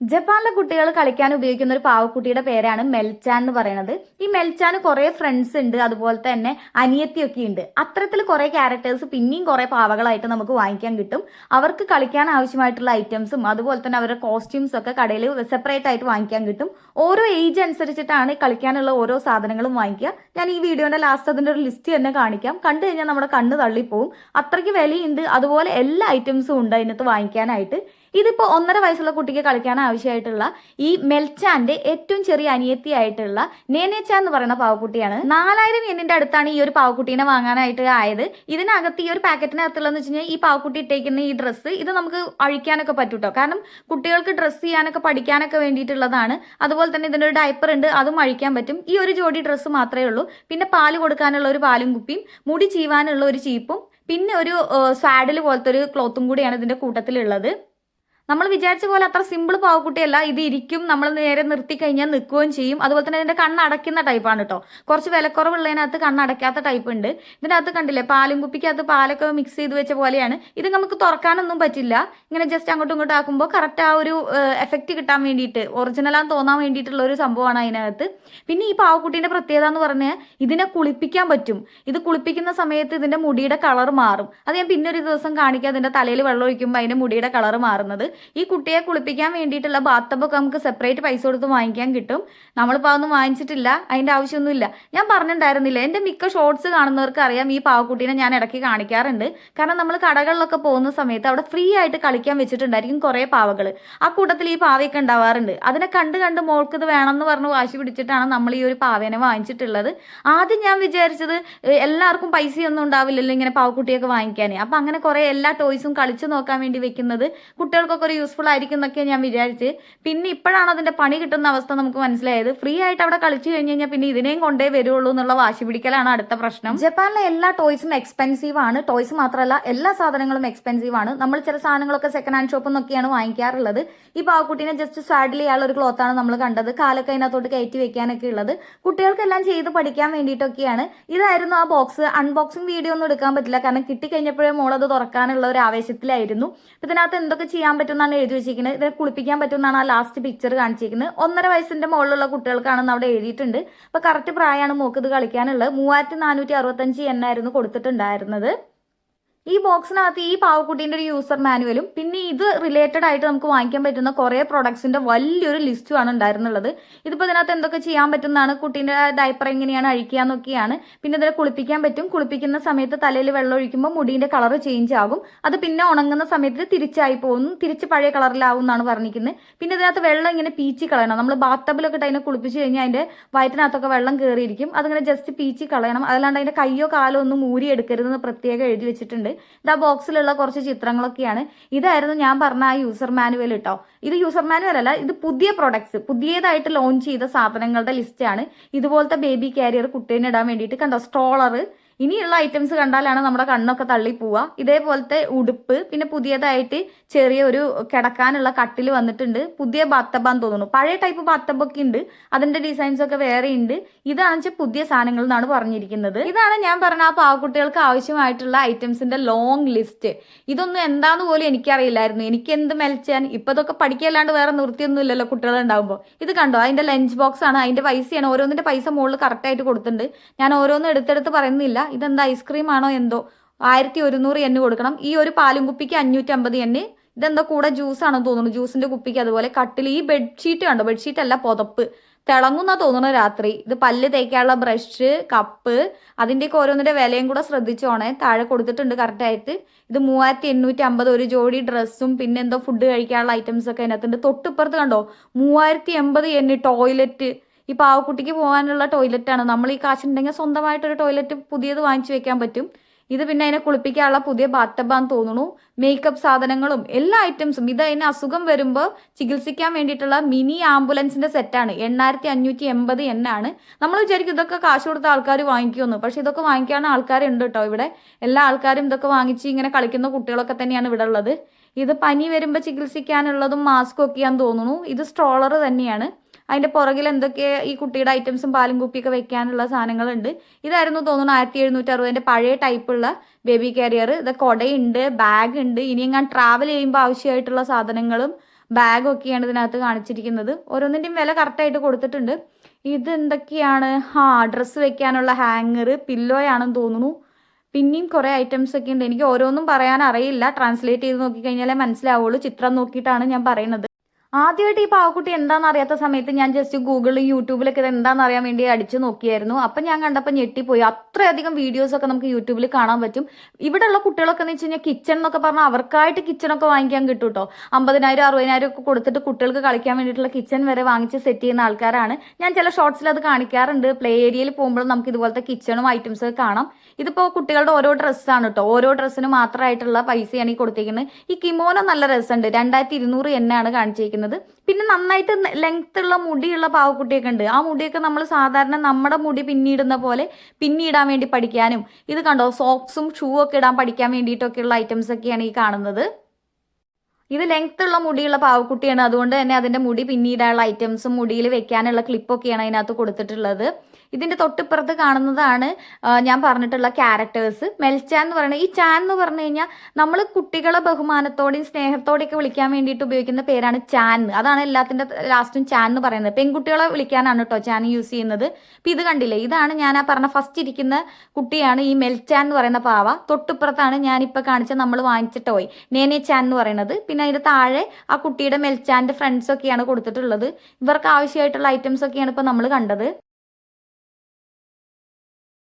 ജപ്പാനിലെ കുട്ടികൾ കളിക്കാൻ ഉപയോഗിക്കുന്ന ഒരു പാവക്കുട്ടിയുടെ പേരാണ് മെൽച്ചാൻ എന്ന് പറയുന്നത്. ഈ മെൽച്ചാന് കുറെ ഫ്രണ്ട്സ് ഉണ്ട് അതുപോലെ തന്നെ അനിയത്തിയൊക്കെ ഉണ്ട്. അത്തരത്തിൽ കുറെ ക്യാരക്ടേഴ്സ് പിന്നെയും കുറെ പാവകളായിട്ട് നമുക്ക് വാങ്ങിക്കാൻ കിട്ടും. അവർക്ക് കളിക്കാൻ ആവശ്യമായിട്ടുള്ള ഐറ്റംസും അതുപോലെ തന്നെ അവരുടെ കോസ്റ്റ്യൂംസ് ഒക്കെ കടയിൽ സെപ്പറേറ്റ് ആയിട്ട് വാങ്ങിക്കാൻ കിട്ടും. ഓരോ ഏജ് അനുസരിച്ചിട്ടാണ് കളിക്കാനുള്ള ഓരോ സാധനങ്ങളും വാങ്ങിക്കുക. ഞാൻ ഈ വീഡിയോന്റെ ലാസ്റ്റ് അതിന്റെ ഒരു ലിസ്റ്റ് തന്നെ കാണിക്കാം. കണ്ടു കഴിഞ്ഞാൽ നമ്മുടെ കണ്ണ് തള്ളിപ്പോവും. അത്രയ്ക്ക് വിലയുണ്ട്. അതുപോലെ എല്ലാ ഐറ്റംസും ഉണ്ട് അതിനകത്ത് വാങ്ങിക്കാനായിട്ട്. ഇതിപ്പോൾ ഒന്നര വയസ്സുള്ള കുട്ടിക്ക് കളിക്കാൻ ആവശ്യമായിട്ടുള്ള ഈ മെൽച്ചാന്റെ ഏറ്റവും ചെറിയ അനിയത്തിയായിട്ടുള്ള നേനേച്ച എന്ന് പറയുന്ന പാവക്കുട്ടിയാണ്. നാലായിരം എന്നിന്റെ അടുത്താണ് ഈ ഒരു പാവക്കുട്ടീനെ വാങ്ങാനായിട്ട് ആയത്. ഇതിനകത്ത് ഈ ഒരു പാക്കറ്റിനകത്തുള്ളതെന്ന് വെച്ച് കഴിഞ്ഞാൽ ഈ പാവക്കുട്ടി ഇട്ടേക്കുന്ന ഈ ഡ്രസ്സ് ഇത് നമുക്ക് അഴിക്കാനൊക്കെ പറ്റൂട്ടോ? കാരണം കുട്ടികൾക്ക് ഡ്രസ്സ് ചെയ്യാനൊക്കെ പഠിക്കാനൊക്കെ വേണ്ടിയിട്ടുള്ളതാണ്. അതുപോലെ തന്നെ ഇതിന്റെ ഒരു ഡയപ്പർ ഉണ്ട് അതും അഴിക്കാൻ പറ്റും. ഈ ഒരു ജോഡി ഡ്രസ്സ് മാത്രമേ ഉള്ളൂ. പിന്നെ പാൽ കൊടുക്കാനുള്ള ഒരു പാലും കുപ്പിയും മുടി ചീവാനുള്ള ഒരു ചീപ്പും പിന്നെ ഒരു സാഡിൽ പോലത്തെ ഒരു ക്ലോത്തും കൂടിയാണ് ഇതിന്റെ കൂട്ടത്തിലുള്ളത്. നമ്മൾ വിചാരിച്ച പോലെ അത്ര സിമ്പിൾ പാവക്കുട്ടിയല്ല. ഇത് ഇരിക്കും നമ്മൾ നേരെ നിർത്തി കഴിഞ്ഞാൽ നിൽക്കുകയും ചെയ്യും. അതുപോലെ തന്നെ ഇതിന്റെ കണ്ണ് അടയ്ക്കുന്ന ടൈപ്പാണ് കേട്ടോ കുറച്ച് വിലക്കുറവുള്ളതിനകത്ത് കണ്ണ് അടയ്ക്കാത്ത ടൈപ്പ് ഉണ്ട്. ഇതിനകത്ത് കണ്ടില്ലേ പാലും കുപ്പിക്കകത്ത് പാലൊക്കെ മിക്സ് ചെയ്ത് വെച്ച പോലെയാണ്. ഇത് നമുക്ക് തുറക്കാനൊന്നും പറ്റില്ല. ഇങ്ങനെ ജസ്റ്റ് അങ്ങോട്ടും ഇങ്ങോട്ടും ആക്കുമ്പോൾ കറക്റ്റ് ആ ഒരു എഫക്റ്റ് കിട്ടാൻ വേണ്ടിയിട്ട് ഒറിജിനലാന്ന് തോന്നാൻ വേണ്ടിയിട്ടുള്ള ഒരു സംഭവമാണ് അതിനകത്ത്. പിന്നെ ഈ പാവക്കുട്ടീന്റെ പ്രത്യേകത എന്ന് പറഞ്ഞാൽ ഇതിനെ കുളിപ്പിക്കാൻ പറ്റും. ഇത് കുളിപ്പിക്കുന്ന സമയത്ത് ഇതിന്റെ മുടിയുടെ കളർ മാറും. അത് ഞാൻ പിന്നെ ഒരു ദിവസം കാണിക്കാം. അതിന്റെ തലയിൽ വെള്ളം ഒഴിക്കുമ്പോൾ അതിന്റെ മുടിയുടെ കളർ മാറുന്നത്. ഈ കുട്ടിയെ കുളിപ്പിക്കാൻ വേണ്ടിയിട്ടുള്ള ബാത്തബൊക്കെ നമുക്ക് സെപ്പറേറ്റ് പൈസ കൊടുത്ത് വാങ്ങിക്കാൻ കിട്ടും. നമ്മളിപ്പോൾ അതൊന്നും വാങ്ങിച്ചിട്ടില്ല. അതിന്റെ ആവശ്യമൊന്നുമില്ല. ഞാൻ പറഞ്ഞിട്ടുണ്ടായിരുന്നില്ല. എന്റെ മിക്ക ഷോർട്സ് കാണുന്നവർക്ക് അറിയാം ഈ പാവക്കുട്ടീനെ ഞാൻ ഇടയ്ക്ക് കാണിക്കാറുണ്ട്. കാരണം നമ്മൾ കടകളിലൊക്കെ പോകുന്ന സമയത്ത് അവിടെ ഫ്രീ ആയിട്ട് കളിക്കാൻ വെച്ചിട്ടുണ്ടായിരിക്കും കുറേ പാവകൾ. ആ കൂട്ടത്തിൽ ഈ പാവയൊക്കെ ഉണ്ടാവാറുണ്ട്. അതിനെ കണ്ട് കണ്ട് മോൾക്ക് ഇത് വേണമെന്ന് പറഞ്ഞ് വാശി പിടിച്ചിട്ടാണ് നമ്മൾ ഈ ഒരു പാവേനെ വാങ്ങിച്ചിട്ടുള്ളത്. ആദ്യം ഞാൻ വിചാരിച്ചത് എല്ലാവർക്കും പൈസയൊന്നും ഉണ്ടാവില്ലല്ലോ ഇങ്ങനെ പാവക്കുട്ടിയൊക്കെ വാങ്ങിക്കാൻ അപ്പം അങ്ങനെ കുറേ എല്ലാ ടോയ്സും കളിച്ച് നോക്കാൻ വേണ്ടി വെക്കുന്നത് കുട്ടികൾക്കൊക്കെ ഒരു യൂസ്ഫുൾ ആയിരിക്കും എന്നൊക്കെ ഞാൻ വിചാരിച്ച്. പിന്നെ ഇപ്പോഴാണ് അതിന്റെ പണി കിട്ടുന്ന അവസ്ഥ നമുക്ക് മനസ്സിലായത്. ഫ്രീ ആയിട്ട് അവിടെ കളിച്ചു കഴിഞ്ഞ് കഴിഞ്ഞാൽ പിന്നെ ഇതിനെയും കൊണ്ടേ വരുള്ളൂ എന്നുള്ള വാശി പിടിക്കലാണ് അടുത്ത പ്രശ്നം. ജപ്പാനിലെ എല്ലാ ടോയ്സും എക്സ്പെൻസീവ് ആണ്. ടോയ്സ് മാത്രമല്ല എല്ലാ സാധനങ്ങളും എക്സ്പെൻസീവ് ആണ്. നമ്മൾ ചില സാധനങ്ങളൊക്കെ സെക്കൻഡ് ഹാൻഡ് ഷോപ്പിൽ നിന്നൊക്കെയാണ് വാങ്ങിക്കാറുള്ളത്. ഈ പാവക്കുട്ടീനെ ജസ്റ്റ് സാഡിൽ ചെയ്യാനുള്ള ഒരു ക്ലോത്താണ് നമ്മൾ കണ്ടത്. കാലൊക്കെ അതിനകത്തോട്ട് കയറ്റി വെക്കാനൊക്കെ ഉള്ളത്. കുട്ടികൾക്കെല്ലാം ചെയ്ത് പഠിക്കാൻ വേണ്ടിയിട്ടൊക്കെയാണ്. ഇതായിരുന്നു ആ ബോക്സ് അൺബോക്സിംഗ് വീഡിയോ ഒന്നും എടുക്കാൻ പറ്റില്ല. കാരണം കിട്ടിക്കഴിഞ്ഞപ്പോഴേ മോളത് തുറക്കാനുള്ള ഒരു ആവേശത്തിലായിരുന്നു. ഇതിനകത്ത് എന്തൊക്കെ ചെയ്യാൻ പറ്റുമെന്നാണ് എഴുതി വെച്ചിരിക്കുന്നത് ഇതിനെ കുളിപ്പിക്കാൻ പറ്റുമെന്നാണ് ആ ലാസ്റ്റ് പിക്ചർ കാണിച്ചിരിക്കുന്നത്. ഒന്നര വയസ്സിന്റെ മുകളിലുള്ള കുട്ടികൾക്കാണെന്ന് അവിടെ എഴുതിയിട്ടുണ്ട്. അപ്പൊ കറക്റ്റ് പ്രായമാണ് മോക്ക് ഇത് കളിക്കാനുള്ളത്. മൂവായിരത്തി നാനൂറ്റി അറുപത്തഞ്ച് എന്നായിരുന്നു കൊടുത്തിട്ടുണ്ടായിരുന്നത്. ഈ ബോക്സിനകത്ത് ഈ പാവക്കുട്ടീന്റെ ഒരു യൂസർ മാനുവലും പിന്നെ ഇത് റിലേറ്റഡ് ആയിട്ട് നമുക്ക് വാങ്ങിക്കാൻ പറ്റുന്ന കുറേ പ്രൊഡക്ട്സിന്റെ വലിയൊരു ലിസ്റ്റുമാണ് ഉണ്ടായിരുന്നുള്ളത്. ഇതിപ്പോൾ ഇതിനകത്ത് എന്തൊക്കെ ചെയ്യാൻ പറ്റുന്നതാണ്? കുട്ടീന്റെ ഡയപ്പർ എങ്ങനെയാണ് അഴിക്കുക എന്നൊക്കെയാണ്. പിന്നെ ഇതിനെ കുളിപ്പിക്കാൻ പറ്റും. കുളിപ്പിക്കുന്ന സമയത്ത് തലയിൽ വെള്ളം ഒഴിക്കുമ്പോൾ മുടീന്റെ കളർ ചേഞ്ച് ആകും. അത് പിന്നെ ഉണങ്ങുന്ന സമയത്ത് തിരിച്ചായി പോകുന്നു തിരിച്ച് പഴയ കളറിലാവും എന്നാണ് പറഞ്ഞിരിക്കുന്നത്. പിന്നെ ഇതിനകത്ത് വെള്ളം ഇങ്ങനെ പീച്ചി കളയണം നമ്മൾ ബാത്തബിലൊക്കെ ഇട്ട് അതിനെ കുളിപ്പിച്ച് കഴിഞ്ഞാൽ അതിന്റെ വയറ്റിനകത്തൊക്കെ വെള്ളം കയറിയിരിക്കും അതിങ്ങനെ ജസ്റ്റ് പീച്ചി കളയണം അതല്ലാണ്ട് അതിന്റെ കയ്യോ കാലോ ഒന്നും മൂരി എടുക്കരുതെന്ന് പ്രത്യേകം എഴുതി വെച്ചിട്ടുണ്ട്. ആ ബോക്സിലുള്ള കുറച്ച് ചിത്രങ്ങളൊക്കെയാണ്. ഇതായിരുന്നു ഞാൻ പറഞ്ഞ ആ യൂസർ മാനുവൽ കേട്ടോ ഇത് യൂസർ മാനുവൽ അല്ല ഇത് പുതിയ പ്രൊഡക്ട്സ് പുതിയതായിട്ട് ലോഞ്ച് ചെയ്ത സാധനങ്ങളുടെ ലിസ്റ്റാണ് ഇതുപോലത്തെ ബേബി കാരിയർ കുട്ടീനെ ഇടാൻ വേണ്ടിയിട്ട് കണ്ടോ? സ്ട്രോളർ ഇനിയുള്ള ഐറ്റംസ് കണ്ടാലാണ് നമ്മുടെ കണ്ണൊക്കെ തള്ളി പോവുക. ഇതേപോലത്തെ ഉടുപ്പ് പിന്നെ പുതിയതായിട്ട് ചെറിയ ഒരു കിടക്കാനുള്ള കട്ടിൽ വന്നിട്ടുണ്ട്. പുതിയ ബത്തബാന്ന് തോന്നുന്നു. പഴയ ടൈപ്പ് ബത്തബൊക്കെ ഉണ്ട്. അതിന്റെ ഡിസൈൻസ് ഒക്കെ വേറെ ഉണ്ട്. ഇതാണ് വെച്ചാൽ പുതിയ സാധനങ്ങൾ എന്നാണ് പറഞ്ഞിരിക്കുന്നത്. ഇതാണ് ഞാൻ പറഞ്ഞ ആ പാവക്കുട്ടികൾക്ക് ആവശ്യമായിട്ടുള്ള ഐറ്റംസിന്റെ ലോങ് ലിസ്റ്റ് ഇതൊന്നും എന്താന്ന് പോലും എനിക്കറിയില്ലായിരുന്നു. എനിക്ക് എന്ത് മെൽച്ചാൻ ഇപ്പൊ ഇതൊക്കെ പഠിക്കല്ലാണ്ട് വേറെ നിർത്തിയൊന്നും ഇല്ലല്ലോ കുട്ടികൾ ഉണ്ടാകുമ്പോൾ ഇത് കണ്ടോ? അതിന്റെ ലഞ്ച് ബോക്സ് ആണ്. അതിന്റെ പൈസയാണ്. ഓരോന്നിന്റെ പൈസ മുകളിൽ കറക്റ്റ് ആയിട്ട് കൊടുത്തിട്ടുണ്ട്. ഞാൻ ഓരോന്നും എടുത്തെടുത്ത് പറയുന്നില്ല. ഇതെന്താ ഐസ്ക്രീം ആണോ എന്തോ? ആയിരത്തി ഒരുന്നൂറ് എണ്ണ കൊടുക്കണം. ഈ ഒരു പാലും കുപ്പിക്ക് അഞ്ഞൂറ്റി അമ്പത് എണ്ണ ഇതെന്താ കൂടെ ജ്യൂസാണെന്ന് തോന്നുന്നു. ജ്യൂസിന്റെ കുപ്പിക്ക് അതുപോലെ കട്ടിൽ ഈ ബെഡ്ഷീറ്റ് കണ്ടോ? ബെഡ്ഷീറ്റ് അല്ല പുതപ്പ്. തിളങ്ങുന്ന തോന്നുന്നു രാത്രി. ഇത് പല്ല് തേക്കാനുള്ള ബ്രഷ് കപ്പ് അതിന്റെയൊക്കെ ഓരോന്നിന്റെ വിലയും കൂടെ ശ്രദ്ധിച്ചോണേ. താഴെ കൊടുത്തിട്ടുണ്ട് കറക്റ്റായിട്ട് ഇത് മൂവായിരത്തി എണ്ണൂറ്റി അമ്പത് ഒരു ജോഡി ഡ്രസ്സും പിന്നെന്തോ ഫുഡ് കഴിക്കാനുള്ള ഐറ്റംസ് ഒക്കെ അതിനകത്തുണ്ട്. തൊട്ടിപ്പുറത്ത് കണ്ടോ? മൂവായിരത്തി എൺപത് എണ്ണി ടോയ്ലറ്റ് ഈ പാവക്കുട്ടിക്ക് പോകാനുള്ള ടോയ്ലറ്റ് ആണ് നമ്മൾ ഈ കാശുണ്ടെങ്കിൽ സ്വന്തമായിട്ടൊരു ടോയ്ലറ്റ് പുതിയത് വാങ്ങിച്ചു വെക്കാൻ പറ്റും. ഇത് പിന്നെ അതിനെ കുളിപ്പിക്കാനുള്ള പുതിയ ബാത്തബാന്ന് തോന്നുന്നു. മേക്കപ്പ് സാധനങ്ങളും എല്ലാ ഐറ്റംസും. ഇത് അതിന് അസുഖം വരുമ്പോൾ ചികിത്സിക്കാൻ വേണ്ടിയിട്ടുള്ള മിനി ആംബുലൻസിന്റെ സെറ്റാണ്. എണ്ണായിരത്തി അഞ്ഞൂറ്റി എൺപത് എണ്ണാണ് നമ്മൾ വിചാരിക്കും ഇതൊക്കെ കാശ് കൊടുത്ത ആൾക്കാർ വാങ്ങിക്കുമെന്ന്. പക്ഷെ ഇതൊക്കെ വാങ്ങിക്കാൻ ആൾക്കാരുണ്ട് കേട്ടോ ഇവിടെ. എല്ലാ ആൾക്കാരും ഇതൊക്കെ വാങ്ങിച്ച് ഇങ്ങനെ കളിക്കുന്ന കുട്ടികളൊക്കെ തന്നെയാണ് ഇവിടെ ഉള്ളത്. ഇത് പനി വരുമ്പോൾ ചികിത്സിക്കാനുള്ളതും മാസ്കും ഒക്കെയാന്ന് തോന്നുന്നു. ഇത് സ്ട്രോളർ തന്നെയാണ്. അതിന്റെ പുറകിൽ എന്തൊക്കെ ഈ കുട്ടിയുടെ ഐറ്റംസും പാലും കുപ്പിയൊക്കെ വെക്കാനുള്ള സാധനങ്ങളുണ്ട്. ഇതായിരുന്നു തോന്നുന്നു ആയിരത്തി എഴുന്നൂറ്റി അറുപതിന്റെ പഴയ ടൈപ്പുള്ള ബേബി കാരിയർ ഇത് കൊടയുണ്ട് ബാഗ് ഉണ്ട്. ഇനി ഞാൻ ട്രാവൽ ചെയ്യുമ്പോൾ ആവശ്യമായിട്ടുള്ള സാധനങ്ങളും ബാഗൊക്കെയാണ് ഇതിനകത്ത് കാണിച്ചിരിക്കുന്നത്. ഓരോന്നിന്റെയും വില കറക്റ്റായിട്ട് കൊടുത്തിട്ടുണ്ട്. ഇത് എന്തൊക്കെയാണ്? ആ ഡ്രസ്സ് വെക്കാനുള്ള ഹാങ്ങർ പില്ലോയാണെന്ന് തോന്നുന്നു. പിന്നെയും കുറേ ഐറ്റംസ് ഒക്കെ ഉണ്ട്. എനിക്ക് ഓരോന്നും പറയാൻ അറിയില്ല. ട്രാൻസ്ലേറ്റ് ചെയ്ത് നോക്കിക്കഴിഞ്ഞാലേ മനസ്സിലാവുള്ളൂ. ചിത്രം നോക്കിയിട്ടാണ് ഞാൻ പറയുന്നത്. ആദ്യമായിട്ട് ഈ പാവക്കുട്ടി എന്താണെന്ന് അറിയാത്ത സമയത്ത് ഞാൻ ജസ്റ്റ് ഗൂഗിളിൽ യൂട്യൂബിലൊക്കെ ഇത് എന്താണെന്ന് അറിയാൻ വേണ്ടി അടിച്ചു നോക്കിയായിരുന്നു. അപ്പം ഞാൻ കണ്ടപ്പോൾ ഞെട്ടിപ്പോയി. അത്രയധികം വീഡിയോസ് ഒക്കെ നമുക്ക് യൂട്യൂബിൽ കാണാൻ പറ്റും. ഇവിടെയുള്ള കുട്ടികളൊക്കെ എന്ന് വെച്ച് കഴിഞ്ഞാൽ കിച്ചൺ എന്നൊക്കെ പറഞ്ഞാൽ അവർക്കായിട്ട് കിച്ചണൊക്കെ വാങ്ങിക്കാൻ കിട്ടും കേട്ടോ അമ്പതിനായിരം അറുപതിനായിരം ഒക്കെ കൊടുത്തിട്ട് കുട്ടികൾക്ക് കളിക്കാൻ വേണ്ടിയിട്ടുള്ള കിച്ചൺ വരെ വാങ്ങിച്ച് സെറ്റ് ചെയ്യുന്ന ആൾക്കാരാണ്. ഞാൻ ചില ഷോർട്സിൽ അത് കാണിക്കാറുണ്ട്. പ്ലേ ഏരിയയിൽ പോകുമ്പോഴും നമുക്ക് ഇതുപോലത്തെ കിച്ചണും ഐറ്റംസ് ഒക്കെ കാണാം. ഇതിപ്പോൾ കുട്ടികളുടെ ഓരോ ഡ്രസ്സാണ് കേട്ടോ ഓരോ ഡ്രസ്സിന് മാത്രമായിട്ടുള്ള പൈസയാണ് ഈ കൊടുത്തിരിക്കുന്നത്. ഈ കിമോനോ നല്ല രസമുണ്ട്. രണ്ടായിരത്തി ഇരുന്നൂറ് എന്നാണ് കാണിച്ചിരിക്കുന്നത് പിന്നെ നന്നായിട്ട് ലെങ്ത് ഉള്ള മുടിയുള്ള പാവക്കുട്ടിയൊക്കെ ഉണ്ട്. ആ മുടിയൊക്കെ നമ്മൾ സാധാരണ നമ്മുടെ മുടി പിന്നിടുന്ന പോലെ പിന്നിടാൻ വേണ്ടി പഠിക്കാനും ഇത് കണ്ടോ? സോക്സും ഷൂ ഒക്കെ ഇടാൻ പഠിക്കാൻ വേണ്ടിയിട്ടൊക്കെയുള്ള ഐറ്റംസ് ഒക്കെയാണ് ഈ കാണുന്നത്. ഇത് ലെങ്ത് ഉള്ള മുടിയുള്ള പാവക്കുട്ടിയാണ്. അതുകൊണ്ട് തന്നെ അതിന്റെ മുടി പിന്നീടാനുള്ള ഐറ്റംസും മുടിയിൽ വെക്കാനുള്ള ക്ലിപ്പൊക്കെയാണ് അതിനകത്ത് കൊടുത്തിട്ടുള്ളത്. ഇതിന്റെ തൊട്ടിപ്പുറത്ത് കാണുന്നതാണ് ഞാൻ പറഞ്ഞിട്ടുള്ള ക്യാരക്ടേഴ്സ് മെൽച്ചാൻ എന്ന് പറയുന്നത് ഈ ചാൻ എന്ന് പറഞ്ഞു കഴിഞ്ഞാൽ നമ്മൾ കുട്ടികളെ ബഹുമാനത്തോടെയും സ്നേഹത്തോടെയൊക്കെ വിളിക്കാൻ വേണ്ടിയിട്ട് ഉപയോഗിക്കുന്ന പേരാണ് ചാൻ. അതാണ് എല്ലാത്തിന്റെ ലാസ്റ്റും ചാൻ എന്ന് പറയുന്നത്. പെൺകുട്ടികളെ വിളിക്കാനാണ് കേട്ടോ ചാൻ യൂസ് ചെയ്യുന്നത്. ഇപ്പൊ ഇത് കണ്ടില്ലേ? ഇതാണ് ഞാൻ ആ പറഞ്ഞ ഫസ്റ്റ് ഇരിക്കുന്ന കുട്ടിയാണ് ഈ മെൽച്ചാൻ എന്ന് പറയുന്ന പാവ. തൊട്ടിപ്പുറത്താണ് ഞാനിപ്പോൾ കാണിച്ച നമ്മൾ വാങ്ങിച്ച ടോയ് നേനെ ചാൻ എന്ന് പറയുന്നത്. പിന്നെ അതിന്റെ താഴെ ആ കുട്ടിയുടെ മെൽച്ചാന്റെ ഫ്രണ്ട്സ് ഒക്കെയാണ് കൊടുത്തിട്ടുള്ളത്. ഇവർക്ക് ആവശ്യമായിട്ടുള്ള ഐറ്റംസ് ഒക്കെയാണ് ഇപ്പോൾ നമ്മൾ കണ്ടത്.